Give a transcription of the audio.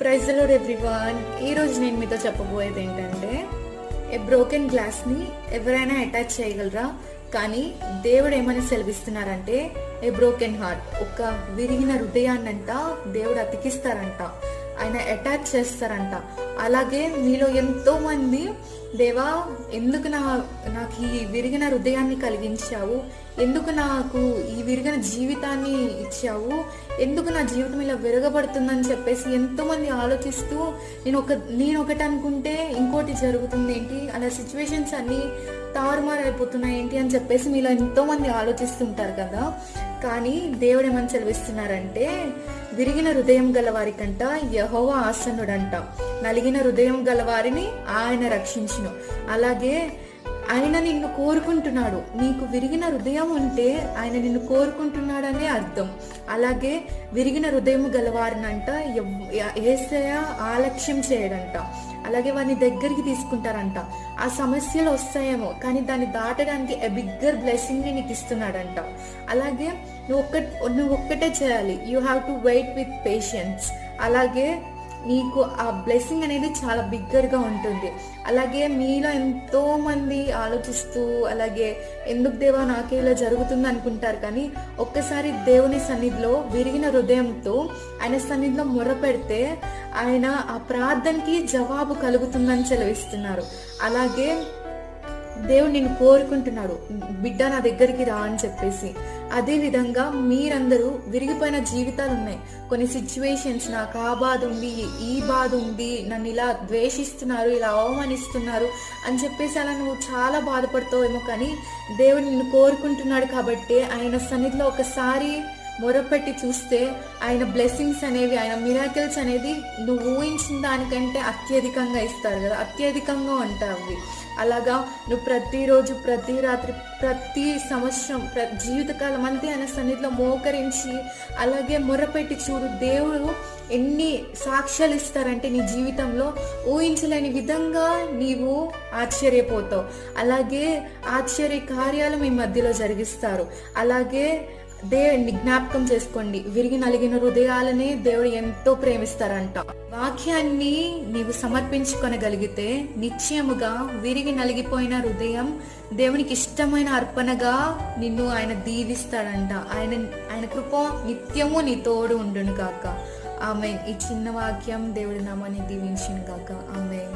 ప్రైజ్లో ఎవ్రీవన్ ఈరోజు నేను మీతో చెప్పబోయేది ఏంటంటే ఏ బ్రోకెన్ గ్లాస్ని ఎవరైనా అటాచ్ చేయగలరా? కానీ దేవుడు ఏమని సెలవిస్తున్నారంటే ఏ బ్రోకెన్ హార్ట్ ఒక విరిగిన హృదయాన్నంట దేవుడు అతికిస్తారంట. ఆయన అటాచ్ చేస్తారంట. అలాగే మీలో ఎంతో మంది దేవా ఎందుకు నా నాకు ఈ విరిగిన హృదయాన్ని కలిగించావు? ఎందుకు నాకు ఈ విరిగిన జీవితాన్ని ఇచ్చావు? ఎందుకు నా జీవితం ఇలా విరగబడుతుందని చెప్పేసి ఎంతో మంది ఆలోచిస్తూ నేను ఒక నేను ఒకటి అనుకుంటే ఇంకోటి జరుగుతుంది ఏంటి? అలా సిచ్యువేషన్స్ అన్ని తారుమారు అయిపోతున్నాయి ఏంటి? అని చెప్పేసి మీలో ఎంతో మంది ఆలోచిస్తుంటారు కదా. కానీ దేవుడు ఏమని సెలవిస్తున్నారంటే విరిగిన హృదయం గల వారికంట యహోవ ఆసనుడంట నలిగిన హృదయం గల వారిని ఆయన రక్షించును. అలాగే ఆయన నిన్ను కోరుకుంటున్నాడు. నీకు విరిగిన హృదయం ఉంటే ఆయన నిన్ను కోరుకుంటున్నాడనే అర్థం. అలాగే విరిగిన హృదయం గలవారినంట ఏసయ ఆలక్ష్యం చేయడంట. అలాగే వారిని దగ్గరికి తీసుకుంటారంట. ఆ సమస్యలు వస్తాయేమో కానీ దాన్ని దాటడానికి ఎ బిగ్గర్ బ్లెస్సింగ్ నీకు ఇస్తున్నాడంట. అలాగే నువ్వు ఒక్క నువ్వు ఒక్కటే చేయాలి. You have to wait with patience అలాగే నీకు ఆ బ్లెస్సింగ్ అనేది చాలా బిగ్గర్గా ఉంటుంది. అలాగే మీలో ఎంతో మంది ఆలోచిస్తూ అలాగే ఎందుకు దేవా నాకే ఇలా జరుగుతుంది అనుకుంటారు కానీ ఒక్కసారి దేవుని సన్నిధిలో విరిగిన హృదయంతో ఆయన సన్నిధిలో మొర పెడితే ఆయన ఆ ప్రార్థనకి జవాబు కలుగుతుందని సెలవిస్తున్నారు. అలాగే దేవుడు నేను కోరుకుంటున్నాడు. బిడ్డ నా దగ్గరికి రా అని చెప్పేసి. అదే విధంగా మీరందరూ విరిగిపోయిన జీవితాలు ఉన్నాయి. కొన్ని సిచ్యువేషన్స్ నాకు ఆ బాధ ఉంది ఈ బాధ ఉంది నన్ను ఇలా ద్వేషిస్తున్నారు ఇలా అవమానిస్తున్నారు అని చెప్పేసి అలా నువ్వు చాలా బాధపడతావేమో కానీ దేవుడు నిన్ను కోరుకుంటున్నాడు కాబట్టి ఆయన సన్నిధిలో ఒకసారి మొరపెట్టి చూస్తే ఆయన బ్లెస్సింగ్స్ అనేవి ఆయన మిరాకిల్స్ అనేది నువ్వు ఊహించిన దానికంటే అత్యధికంగా ఇస్తారు కదా. అత్యధికంగా ఉంటాయి అలాగా నువ్వు ప్రతిరోజు ప్రతి రాత్రి ప్రతి సంవత్సరం ప్ర జీవితకాలం అంతే ఆయన సన్నిధిలో మోకరించి అలాగే మొరపెట్టి చూడు దేవుడు ఎన్ని సాక్ష్యాలు ఇస్తారంటే నీ జీవితంలో ఊహించలేని విధంగా నీవు ఆశ్చర్యపోతావు. అలాగే ఆశ్చర్య కార్యాలు మీ మధ్యలో జరిగిస్తారు. అలాగే దేవుడిని జ్ఞాపకం చేసుకోండి. విరిగి నలిగిన హృదయాలని దేవుడు ఎంతో ప్రేమిస్తారంట. వాక్యాన్ని నీవు సమర్పించుకొనగలిగితే నిశ్చయముగా విరిగి నలిగిపోయిన హృదయం దేవునికి ఇష్టమైన అర్పణగా నిన్ను ఆయన దీవిస్తాడంట. ఆయన ఆయన కృప నిత్యము నీ తోడు ఉండును కాక ఆమె ఈ చిన్న వాక్యం దేవుడి నామాన్ని దీవించిన కాక ఆమె